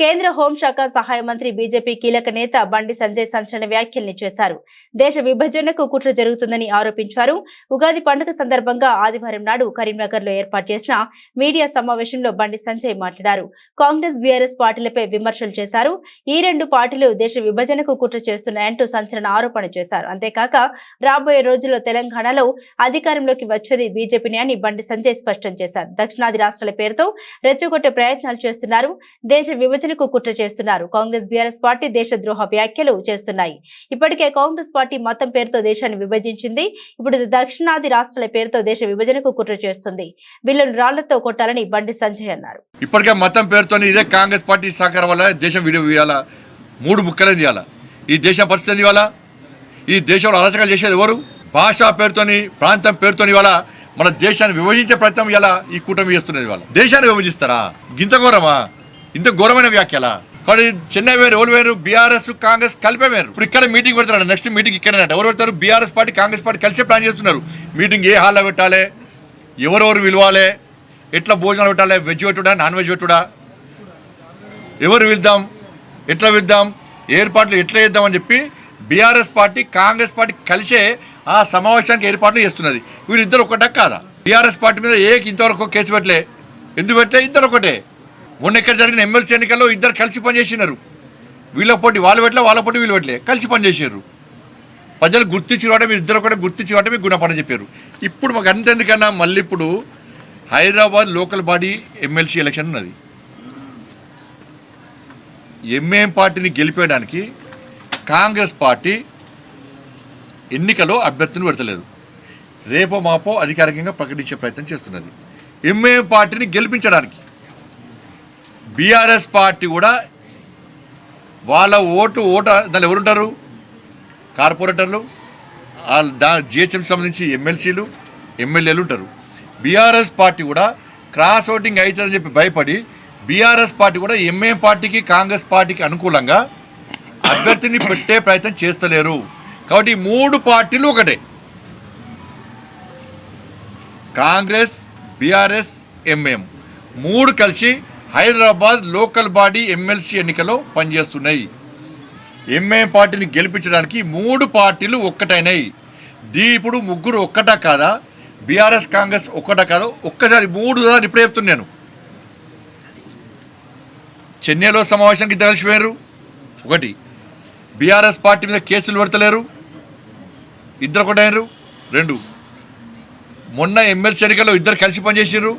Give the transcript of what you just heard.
కేంద్ర హోంశాఖ సహాయ మంత్రి బీజేపీ కీలక నేత బండి సంజయ్ సంచలన వ్యాఖ్యల్ని చేశారు. దేశ విభజనకు కుట్ర జరుగుతుందని ఆరోపించారు. ఉగాది పండుగ సందర్భంగా ఆదివారం నాడు కరీంనగర్లో ఏర్పాటు చేసిన మీడియా సమావేశంలో బండి సంజయ్ మాట్లాడారు. కాంగ్రెస్ బీఆర్ఎస్ పార్టీలపై విమర్శలు చేశారు. ఈ రెండు పార్టీలు దేశ విభజనకు కుట్ర చేస్తున్నాయంటూ సంచలన ఆరోపణ చేశారు. అంతేకాక రాబోయే రోజుల్లో తెలంగాణలో అధికారంలోకి వచ్చేది బీజేపీని అని బండి సంజయ్ స్పష్టం చేశారు. దక్షిణాది రాష్ట్రాల పేరుతో రెచ్చగొట్టే ప్రయత్నాలు చేస్తున్నారు. దేశ విభజనకు కుట్ర చేస్తున్నారు. కాంగ్రెస్ బీఆర్ఎస్ పార్టీ దేశద్రోహ వ్యాఖ్యలు చేస్తున్నాయి. ఇప్పటికే కాంగ్రెస్ పార్టీ మతం పేరుతో దేశాన్ని విభజించింది. ఇప్పుడు దక్షిణాది రాష్ట్రాల పేరుతో దేశ విభజనకు కుట్ర చేస్తుంది. వీళ్ళను రాళ్ళతో కొట్టాలని బండి సంజయ్ అన్నారు. ఇప్పటికే మతం పేరుతో ఇదే కాంగ్రెస్ పార్టీ సహకారం వల్ల దేశం విడి మూడు ముక్కలే ఇవ్వాల ఈ దేశం పరిస్థితి ఇవ్వాల ఈ దేశంలో అరాచకాలు చేసేది ఎవరు? భాష పేరుతోని ప్రాంతం పేరుతోని ఇవాళ మన దేశాన్ని విభజించే ప్రయత్నం ఇలా ఈ కూటమి చేస్తున్నది ఇవాళ. దేశాన్ని విభజిస్తారా? గింత ఘోరమా? ఇంత ఘోరమైన వ్యాఖ్యల? కానీ చెన్నై వేరు ఎవరు వేరు బీఆర్ఎస్ కాంగ్రెస్ కలిపే వేరు. ఇప్పుడు ఇక్కడ మీటింగ్ పెడతారు నెక్స్ట్ మీటింగ్ ఇక్కడ ఎవరు పెడతారు? బీఆర్ఎస్ పార్టీ కాంగ్రెస్ పార్టీ కలిసే ప్లాన్ చేస్తున్నారు. మీటింగ్ ఏ హాల్లో పెట్టాలి? ఎవరెవరు పిలవాలి ఎట్లా భోజనాలు పెట్టాలి? వెజ్ పెట్టుడా నాన్ వెజ్ పెట్టుడా? ఎవరు వెళ్దాం? ఎట్లా వెళ్దాం? ఏర్పాట్లు ఎట్లా చేద్దామని చెప్పి బీఆర్ఎస్ పార్టీ కాంగ్రెస్ పార్టీ కలిసే ఆ సమావేశానికి ఏర్పాట్లు చేస్తున్నది. వీళ్ళిద్దరు ఒకటా కాదా? బీఆర్ఎస్ పార్టీ మీద ఏ ఇంతవరకు కేసు పెట్టలే? ఎందుకు పెట్టలే? ఇద్దరు ఒకటే మొన్న ఇక్కడ జరిగిన ఎమ్మెల్సీ ఎన్నికల్లో ఇద్దరు కలిసి పనిచేసినారు. వీళ్ళ పోటీ వాళ్ళు పెట్టలే వాళ్ళ పోటీ వీళ్ళు పెట్టలే కలిసి పనిచేసారు ప్రజలు గుర్తించి కాబట్టి మీరు ఇద్దరు కూడా గుర్తించి కాబట్టి మీకు గుణపడని చెప్పారు. ఇప్పుడు మాకు అంతెందుకన్నా మళ్ళీ ఇప్పుడు Hyderabad local body MLC election ఉన్నది. ఎంఏఎం పార్టీని గెలిపేయడానికి కాంగ్రెస్ పార్టీ ఎన్నికలో అభ్యర్థిని పెడతలేదు. రేపో మాపో అధికారికంగా ప్రకటించే ప్రయత్నం చేస్తున్నది. ఎంఏఎం పార్టీని గెలిపించడానికి బీఆర్ఎస్ పార్టీ కూడా వాళ్ళ ఓటు ఓట దానిలో ఎవరుంటారు? కార్పొరేటర్లు వాళ్ళు దా జిహెచ్ఎం సంబంధించి ఎమ్మెల్సీలు ఎమ్మెల్యేలు ఉంటారు. బీఆర్ఎస్ పార్టీ కూడా క్రాస్ ఓటింగ్ అవుతుందని చెప్పి భయపడి బీఆర్ఎస్ పార్టీ కూడా ఎంఏ పార్టీకి కాంగ్రెస్ పార్టీకి అనుకూలంగా అభ్యర్థిని పెట్టే ప్రయత్నం చేస్తలేరు. కాబట్టి మూడు పార్టీలు ఒకటే. కాంగ్రెస్ బీఆర్ఎస్ ఎంఎం మూడు కలిసి హైదరాబాద్ లోకల్ బాడీ ఎమ్మెల్సీ ఎన్నికలో పనిచేస్తున్నాయి. ఎంఏ పార్టీని గెలిపించడానికి మూడు పార్టీలు ఒక్కటైనాయి. దీ ఇప్పుడు ముగ్గురు ఒక్కటా కాదా? బీఆర్ఎస్ కాంగ్రెస్ ఒక్కటా కాదా? ఒక్కసారి మూడు సార్లు ఇప్పుడే చెప్తున్నాను చెన్నైలో సమావేశానికి ఇద్దరు కలిసిపోయారు ఒకటి బీఆర్ఎస్ పార్టీ మీద కేసులు పెడతలేరు. ఇద్దరు ఒకటైనరు. రెండు మొన్న ఎమ్మెల్సీ ఎన్నికల్లో ఇద్దరు కలిసి పనిచేసారు